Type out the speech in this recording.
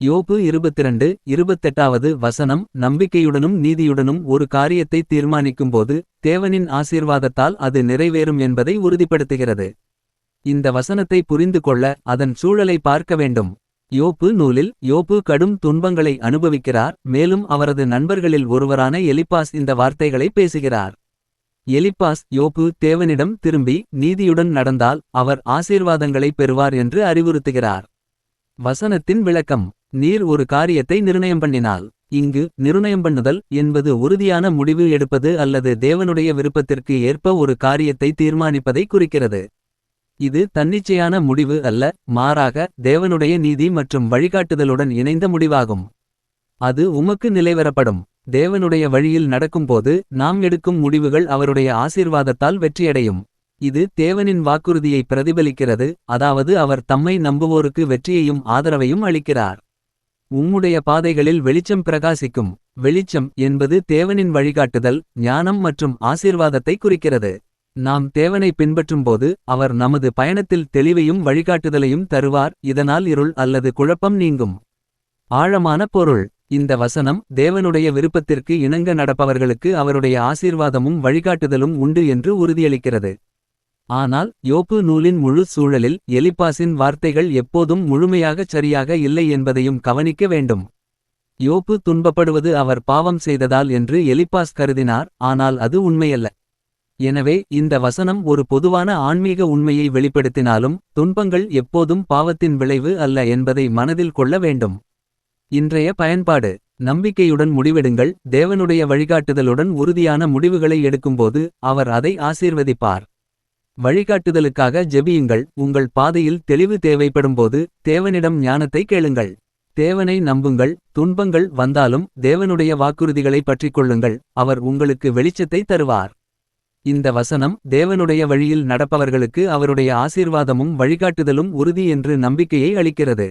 யோபு இருபத்திரண்டு இருபத்தெட்டாவது வசனம் நம்பிக்கையுடனும் நீதியுடனும் ஒரு காரியத்தை தீர்மானிக்கும்போது தேவனின் ஆசீர்வாதத்தால் அது நிறைவேறும் என்பதை உறுதிப்படுத்துகிறது. இந்த வசனத்தை புரிந்து கொள்ள அதன் சூழலை பார்க்க வேண்டும். யோப்பு நூலில் யோப்பு கடும் துன்பங்களை அனுபவிக்கிறார் மேலும் அவரது நண்பர்களில் ஒருவரான எலிப்பாஸ் இந்த வார்த்தைகளை பேசுகிறார். எலிப்பாஸ் யோப்பு தேவனிடம் திரும்பி நீதியுடன் நடந்தால் அவர் ஆசீர்வாதங்களை பெறுவார் என்று அறிவுறுத்துகிறார். வசனத்தின் விளக்கம் நீர் ஒரு காரியத்தை நிர்ணயம் பண்ணினால் இங்கு நிர்ணயம் பண்ணுதல் என்பது உறுதியான முடிவு எடுப்பது அல்லது தேவனுடைய விருப்பத்திற்கு ஏற்ப ஒரு காரியத்தை தீர்மானிப்பதை குறிக்கிறது. இது தன்னிச்சையான முடிவு அல்ல மாறாக தேவனுடைய நீதி மற்றும் வழிகாட்டுதலுடன் இணைந்த முடிவாகும். அது உமக்கு நிலைவரப்படும் தேவனுடைய வழியில் நடக்கும்போது நாம் எடுக்கும் முடிவுகள் அவருடைய ஆசீர்வாதத்தால் வெற்றியடையும். இது தேவனின் வாக்குறுதியை பிரதிபலிக்கிறது அதாவது அவர் தம்மை நம்புவோருக்கு வெற்றியையும் ஆதரவையும் அளிக்கிறார். உம்முடைய பாதைகளில் வெளிச்சம் பிரகாசிக்கும். வெளிச்சம் என்பது தேவனின் வழிகாட்டுதல் ஞானம் மற்றும் ஆசீர்வாதத்தை குறிக்கிறது. நாம் தேவனை பின்பற்றும்போது அவர் நமது பயணத்தில் தெளிவையும் வழிகாட்டுதலையும் தருவார் இதனால் இருள் அல்லது குழப்பம் நீங்கும். ஆழமான பொருள். இந்த வசனம் தேவனுடைய விருப்பத்திற்கு இணங்க நடப்பவர்களுக்கு அவருடைய ஆசீர்வாதமும் வழிகாட்டுதலும் உண்டு என்று உறுதியளிக்கிறது. ஆனால் யோப்பு நூலின் முழு சூழலில் எலிப்பாசின் வார்த்தைகள் எப்போதும் முழுமையாகச் சரியாக இல்லை என்பதையும் கவனிக்க வேண்டும். யோப்பு துன்பப்படுவது அவர் பாவம் செய்ததால் என்று எலிப்பாஸ் கருதினார் ஆனால் அது உண்மையல்ல. எனவே இந்த வசனம் ஒரு பொதுவான ஆன்மீக உண்மையை வெளிப்படுத்தினாலும் துன்பங்கள் எப்போதும் பாவத்தின் விளைவு அல்ல என்பதை மனதில் கொள்ள வேண்டும். இன்றைய பயன்பாடு நம்பிக்கையுடன் முடிவெடுங்கள் தேவனுடைய வழிகாட்டுதலுடன் உறுதியான முடிவுகளை எடுக்கும்போது அவர் அதை ஆசீர்வதிப்பார். வழிகாட்டுதலுக்காக ஜெபியுங்கள். உங்கள் பாதையில் தெளிவு தேவைப்படும்போது தேவனிடம் ஞானத்தை கேளுங்கள். தேவனை நம்புங்கள். துன்பங்கள் வந்தாலும் தேவனுடைய வாக்குறுதிகளை பற்றிக்கொள்ளுங்கள் அவர் உங்களுக்கு வெளிச்சத்தை தருவார். இந்த வசனம் தேவனுடைய வழியில் நடப்பவர்களுக்கு அவருடைய ஆசீர்வாதமும் வழிகாட்டுதலும் உறுதி என்று நம்பிக்கையை அளிக்கிறது.